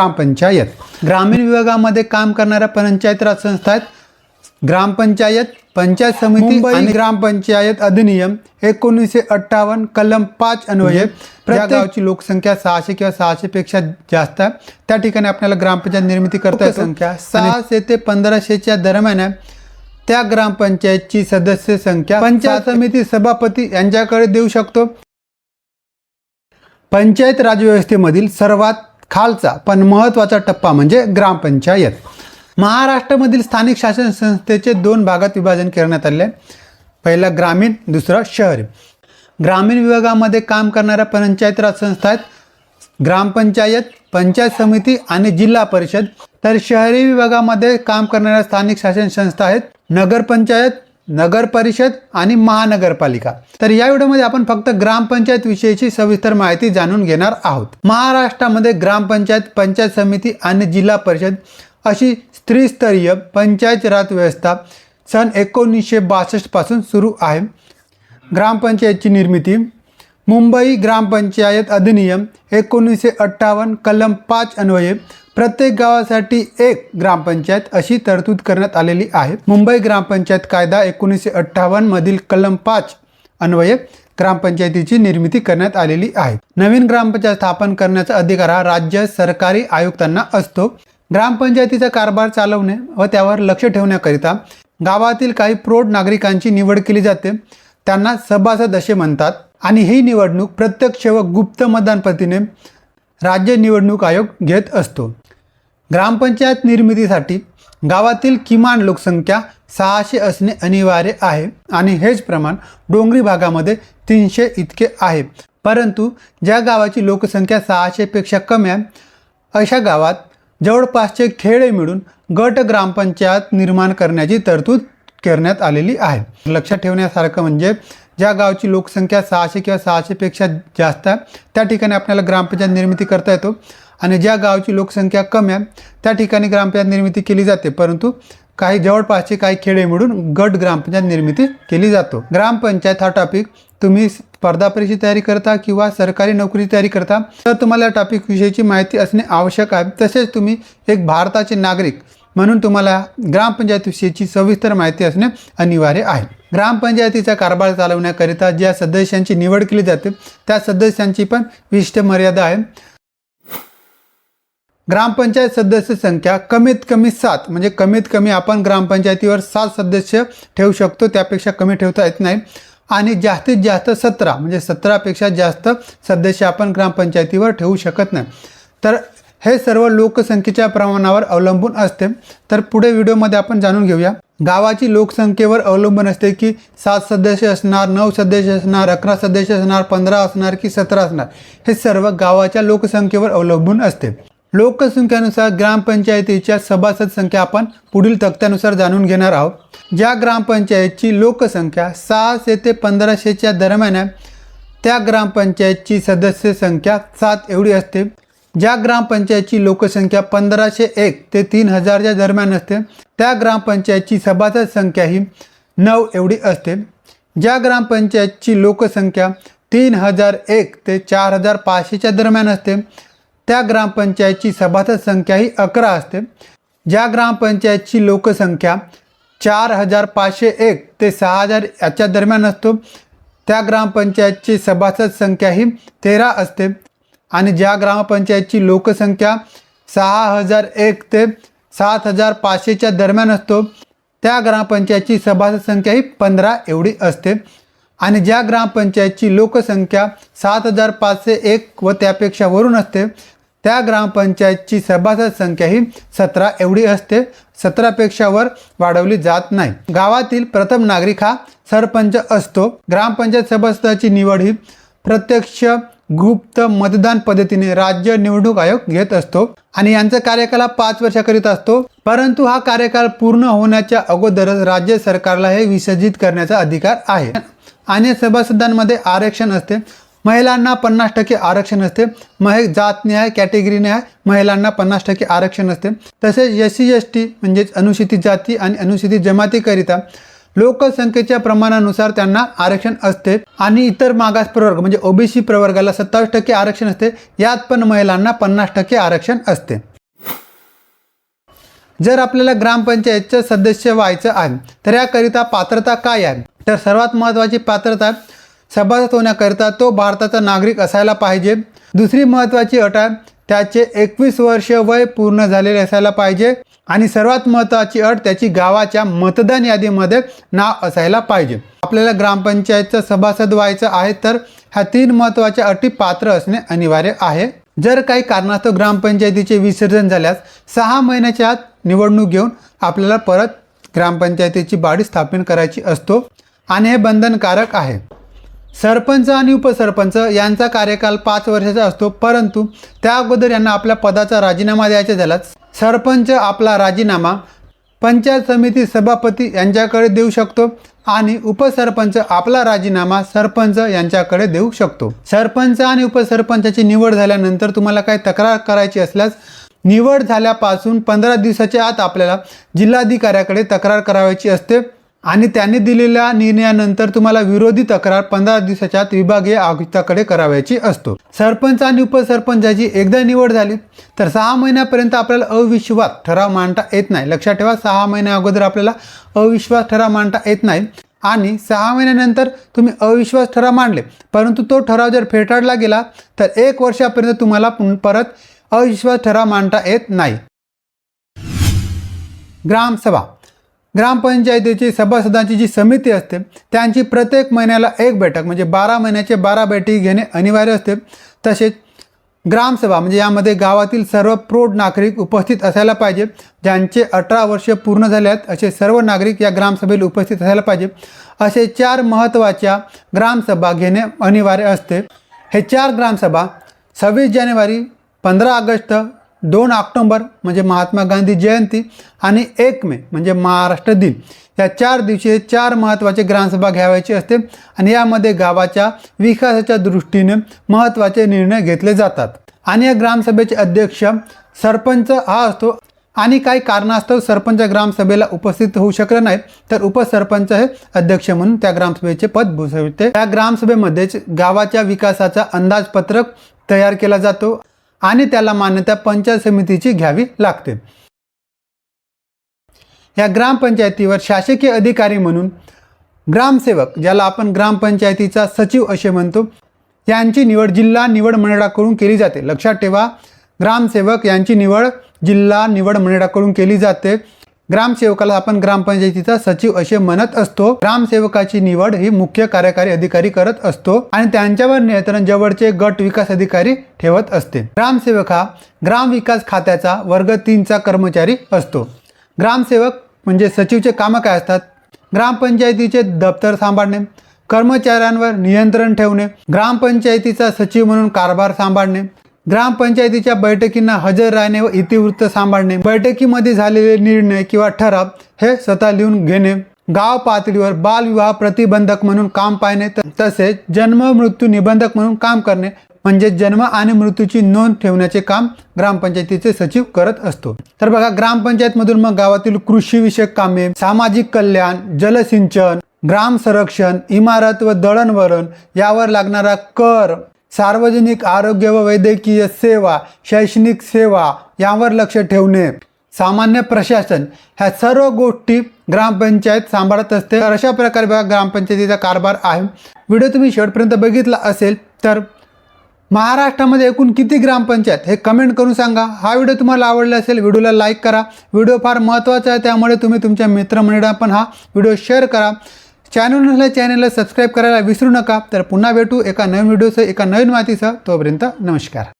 ग्रामपंचायत. ग्रामीण विभागामध्ये काम करणाऱ्या पंचायत राज संस्था आहेत. ग्रामपंचायत पंचायत समिती आणि ग्रामपंचायत अधिनियम एकोणीसशे अठ्ठावन्न कलम पाच अन्वये. प्रत्येक गावची लोकसंख्या सहाशे किंवा सहाशे पेक्षा जास्त आहे. त्या ठिकाणी आपल्याला ग्रामपंचायत निर्मिती करता येते. संख्या सहाशे ते पंधराशेच्या दरम्यान आहे. त्या ग्रामपंचायतची सदस्य संख्या पंचायत समिती सभापती यांच्याकडे देऊ शकतो. पंचायत राज व्यवस्थेमधील सर्वात खालचा पण महत्त्वाचा टप्पा म्हणजे ग्रामपंचायत. महाराष्ट्रामधील स्थानिक शासन संस्थेचे दोन भागात विभाजन करण्यात आले. पहिला ग्रामीण दुसरा शहरी. ग्रामीण विभागामध्ये काम करणाऱ्या पंचायत राज संस्था आहेत. ग्रामपंचायत पंचायत समिती आणि जिल्हा परिषद. तर शहरी विभागामध्ये काम करणाऱ्या स्थानिक शासन संस्था आहेत. नगरपंचायत नगर परिषद आणि महानगरपालिका. तर या व्हिडिओमध्ये आपण फक्त ग्रामपंचायत विषयीची सविस्तर माहिती जाणून घेणार आहोत. महाराष्ट्रामध्ये ग्रामपंचायत पंचायत समिती आणि जिल्हा परिषद अशी त्रिस्तरीय पंचायत राज व्यवस्था सन एकोणीसशे बासष्टपासून सुरू आहे. ग्रामपंचायतची निर्मिती मुंबई ग्रामपंचायत अधिनियम एकोणीसशे अठ्ठावन्न कलम पाच अन्वये प्रत्येक गावासाठी एक ग्रामपंचायत अशी तरतूद करण्यात आलेली आहे. मुंबई ग्रामपंचायत कायदा एकोणीसशे अठ्ठावन्न मधील कलम पाच अन्वये ग्रामपंचायतीची निर्मिती करण्यात आलेली आहे. नवीन ग्रामपंचायत स्थापन करण्याचा अधिकार हा राज्य सरकारी आयुक्तांना असतो. ग्रामपंचायतीचा कारभार चालवणे व त्यावर लक्ष ठेवण्याकरिता गावातील काही प्रौढ नागरिकांची निवड केली जाते. त्यांना सभासद असे म्हणतात. आणि ही निवडणूक प्रत्यक्ष व गुप्त मतदान पद्धतीने राज्य निवडणूक आयोग घेत असतो. ग्रामपंचायत निर्मितीसाठी गावातील किमान लोकसंख्या सहाशे असणे अनिवार्य आहे. आणि हेच प्रमाण डोंगरी भागामध्ये तीनशे इतके आहे. परंतु ज्या गावाची लोकसंख्या सहाशेपेक्षा कमी आहे अशा गावात जवळपासचे खेडे मिळून गट ग्रामपंचायत निर्माण करण्याची तरतूद करण्यात आलेली आहे. लक्षात ठेवण्यासारखं म्हणजे ज्या गावची लोकसंख्या सहाशे किंवा सहाशेपेक्षा जास्त आहे त्या ठिकाणी आपल्याला ग्रामपंचायत निर्मिती करता येतो. आणि ज्या गावची लोकसंख्या कमी आहे त्या ठिकाणी ग्रामपंचायत निर्मिती केली जाते. परंतु काही जवळपासचे काही खेडे मिळून गट ग्रामपंचायत निर्मिती केली जातो. ग्रामपंचायत हा टॉपिक तुम्ही स्पर्धा परीक्षेची तयारी करता किंवा सरकारी नोकरीची तयारी करता तर तुम्हाला या टॉपिक विषयीची माहिती असणे आवश्यक आहे. तसेच तुम्ही एक भारताचे नागरिक म्हणून तुम्हाला ग्रामपंचायतविषयीची सविस्तर माहिती असणे अनिवार्य आहे. ग्रामपंचायतीचा कारभार चालवण्याकरिता ज्या सदस्यांची निवड केली जाते त्या सदस्यांची पण विशिष्ट मर्यादा आहे. ग्रामपंचायत सदस्य संख्या कमीत कमी सात म्हणजे कमीत कमी आपण ग्रामपंचायतीवर सात सदस्य ठेवू शकतो त्यापेक्षा कमी ठेवता येत नाही. आणि जास्तीत जास्त सतरा म्हणजे सतरापेक्षा जास्त सदस्य आपण ग्रामपंचायतीवर ठेवू शकत नाही. तर हे सर्व लोकसंख्येच्या प्रमाणावर अवलंबून असते. तर पुढे व्हिडिओमध्ये आपण जाणून घेऊया. गावाची लोकसंख्येवर अवलंबून असते की सात सदस्य असणार नऊ सदस्य असणार अकरा सदस्य असणार पंधरा असणार की सतरा असणार. हे सर्व गावाच्या लोकसंख्येवर अवलंबून असते. लोकसंख्येनुसार ग्रामपंचायतीच्या सभासद संख्या आपण पुढील तक्त्यानुसार जाणून घेणार आहोत. ज्या ग्रामपंचायतची लोकसंख्या सहाशे ते पंधराशेच्या दरम्यान आहे त्या ग्रामपंचायतची सदस्य संख्या सात एवढी असते. ज्या ग्रामपंचायतची लोकसंख्या पंधराशे एक ते तीन हजारच्या दरम्यान असते त्या ग्रामपंचायतची सभासद संख्या ही नऊ एवढी असते. ज्या ग्रामपंचायतची लोकसंख्या तीन हजार एक ते चार हजार पाचशेच्या दरम्यान असते त्या ग्रामपंचायतची सभासद संख्या ही अकरा असते. ज्या ग्रामपंचायतची लोकसंख्या चार हजार पाचशे एक ते सहा हजार याच्या दरम्यान असतो त्या ग्रामपंचायतची सभासद संख्या ही तेरा असते. आणि ज्या ग्रामपंचायतची लोकसंख्या सहा हजार एक ते सात हजार पाचशेच्या दरम्यान असतो त्या ग्रामपंचायतची सभासद संख्या ही पंधरा एवढी असते. आणि ज्या ग्रामपंचायतची लोकसंख्या सात हजार पाचशे एक व त्यापेक्षा वरून असते त्या ग्रामपंचायतची सभासद संख्या ही सतरा एवढी असते. सतरापेक्षा वर वाढवली जात नाही. गावातील प्रथम नागरिक हा सरपंच असतो. ग्रामपंचायत सभासदाची निवड ही प्रत्यक्ष गुप्त मतदान पद्धतीने राज्य निवडणूक आयोग घेत असतो आणि यांचा कार्यकाल पाच वर्षाकरिता असतो. परंतु हा कार्यकाल पूर्ण होण्याच्या अगोदरच राज्य सरकारला हे विसर्जित करण्याचा अधिकार आहे. आणि सभासदांमध्ये आरक्षण असते. महिलांना पन्नास टक्के आरक्षण असते. मग हे जातन्याय कॅटेगरीन्याय महिलांना पन्नास टक्के आरक्षण असते. तसेच एस सी एस टी म्हणजेच अनुसूचित जाती आणि अनुसूचित जमातीकरिता लोकसंख्येच्या प्रमाणानुसार त्यांना आरक्षण असते आणि इतर मागास प्रवर्ग म्हणजे ओबीसी प्रवर्गाला सत्तावीस टक्के आरक्षण असते. यात पण महिलांना पन्नास टक्के आरक्षण असते. जर आपल्याला ग्रामपंचायतचं सदस्य व्हायचं आहे तर याकरिता पात्रता काय आहे? तर सर्वात महत्त्वाची पात्रता सभासद होण्याकरिता तो भारताचा नागरिक असायला पाहिजे. दुसरी महत्त्वाची अट आहे त्याचे एकवीस वर्ष वय पूर्ण झालेले असायला पाहिजे. आणि सर्वात महत्त्वाची अट त्याची गावाच्या मतदान यादीमध्ये नाव असायला पाहिजे. आपल्याला ग्रामपंचायतचं सभासद व्हायचं आहे तर ह्या तीन महत्त्वाच्या अटी पात्र असणे अनिवार्य आहे. जर काही कारणास्तव ग्रामपंचायतीचे विसर्जन झाल्यास सहा महिन्याच्या आत निवडणूक घेऊन आपल्याला परत ग्रामपंचायतीची बाडी स्थापन करायची असतो. आणि हे बंधनकारक आहे. सरपंच आणि उपसरपंच यांचा कार्यकाल पाच वर्षाचा असतो परंतु त्या अगोदर यांना आपल्या पदाचा राजीनामा द्यायचा झालाच सरपंच आपला राजीनामा पंचायत समिती सभापती यांच्याकडे देऊ शकतो आणि उपसरपंच आपला राजीनामा सरपंच यांच्याकडे देऊ शकतो. सरपंच आणि उपसरपंचाची निवड झाल्यानंतर तुम्हाला काही तक्रार करायची असल्यास निवड झाल्यापासून पंधरा दिवसाच्या आत आपल्याला जिल्हाधिकाऱ्याकडे तक्रार करावयाची असते. आणि त्यांनी दिलेल्या निर्णयानंतर तुम्हाला विरोधी तक्रार पंधरा दिवसाच्या विभागीय आयुक्ताकडे करावयाची असतो. सरपंच आणि उपसरपंचाची एकदा निवड झाली तर सहा महिन्यापर्यंत आपल्याला अविश्वास ठराव मांडता येत नाही. लक्षात ठेवा सहा महिन्या अगोदर आपल्याला अविश्वास ठराव मांडता येत नाही. आणि सहा महिन्यानंतर तुम्ही अविश्वास ठराव मांडले परंतु तो ठराव जर फेटाळला गेला तर एक वर्षापर्यंत तुम्हाला परत अविश्वास ठराव मांडता येत नाही. ग्रामसभा ग्रामपंचायतीची सभासदांची जी समिती असते त्यांची प्रत्येक महिन्याला एक बैठक म्हणजे बारा महिन्याचे बारा बैठकी घेणे अनिवार्य असते. तसेच ग्रामसभा म्हणजे यामध्ये गावातील सर्व प्रौढ नागरिक उपस्थित असायला पाहिजे ज्यांचे अठरा वर्ष पूर्ण झाले आहेत असे सर्व नागरिक या ग्रामसभेला उपस्थित असायला पाहिजे. असे चार महत्त्वाच्या ग्रामसभा घेणे अनिवार्य असते. हे चार ग्रामसभा सव्वीस जानेवारी पंधरा ऑगस्ट दोन ऑक्टोंबर म्हणजे महात्मा गांधी जयंती आणि एक मे म्हणजे महाराष्ट्र दिन. या चार दिवशी चार महत्त्वाचे ग्रामसभा घ्यावायची असते आणि यामध्ये गावाच्या विकासाच्या दृष्टीने महत्त्वाचे निर्णय घेतले जातात. आणि या ग्रामसभेचे अध्यक्ष सरपंच हा असतो आणि काही कारणास्तव सरपंच ग्रामसभेला उपस्थित होऊ शकले नाही तर उपसरपंच हे अध्यक्ष म्हणून त्या ग्रामसभेचे पद भूषविते. त्या ग्रामसभेमध्येच गावाच्या विकासाचा अंदाजपत्रक तयार केला जातो. आणि त्याला मान्यता पंचायत समितीची घ्यावी लागते. या ग्रामपंचायतीवर शासकीय अधिकारी म्हणून ग्रामसेवक ज्याला आपण ग्रामपंचायतीचा सचिव असे म्हणतो यांची निवड जिल्हा निवड मंडळाकडून केली जाते. लक्षात ठेवा ग्रामसेवक यांची निवड जिल्हा निवड मंडळाकडून केली जाते. ग्रामसेवकाला आपण ग्रामपंचायतीचा सचिव असे म्हणत असतो. ग्रामसेवकाची निवड ही मुख्य कार्यकारी अधिकारी करत असतो आणि त्यांच्यावर नियंत्रण जवळचे गट विकास अधिकारी ठेवत असते. ग्रामसेवक हा ग्राम विकास खात्याचा वर्ग तीनचा कर्मचारी असतो. ग्रामसेवक म्हणजे सचिवचे कामं काय असतात? ग्रामपंचायतीचे दप्तर सांभाळणे कर्मचाऱ्यांवर नियंत्रण ठेवणे ग्रामपंचायतीचा सचिव म्हणून कारभार सांभाळणे ग्रामपंचायतीच्या बैठकींना हजर राहणे व इतिवृत्त सांभाळणे. बैठकीमध्ये झालेले निर्णय किंवा ठराव हे स्वतः लिहून घेणे. गाव पातळीवर बालविवाह प्रतिबंधक म्हणून काम पाहणे त- तसेच जन्म मृत्यू निबंधक म्हणून काम करणे म्हणजे जन्म आणि मृत्यूची नोंद ठेवण्याचे काम ग्रामपंचायतीचे सचिव करत असतो. तर बघा ग्रामपंचायतमधून मग गावातील कृषीविषयक कामे सामाजिक कल्याण जलसिंचन ग्राम संरक्षण इमारत व दळणवळण यावर लागणारा कर सार्वजनिक आरोग्य व वैद्यकीय सेवा शैक्षणिक सेवा यावर लक्ष ठेवणे. सामान्य प्रशासन ह्या सर्व गोष्टी ग्रामपंचायत सांभाळत असते. तर अशा प्रकारे बघा ग्रामपंचायतीचा कारभार आहे. व्हिडिओ तुम्ही शेवटपर्यंत बघितला असेल तर महाराष्ट्रामध्ये एकूण किती ग्रामपंचायत हे कमेंट करून सांगा. हा व्हिडिओ तुम्हाला आवडला असेल व्हिडिओला लाईक करा. व्हिडिओ फार महत्त्वाचा आहे त्यामुळे तुम्ही तुमच्या मित्रमंडळाला पण हा व्हिडिओ शेअर करा. चॅनल नसल्या चॅनलला सबस्क्राईब करायला विसरू नका. तर पुन्हा भेटू एका नवीन व्हिडिओसह एका नवीन माहितीसह तोपर्यंत नमस्कार.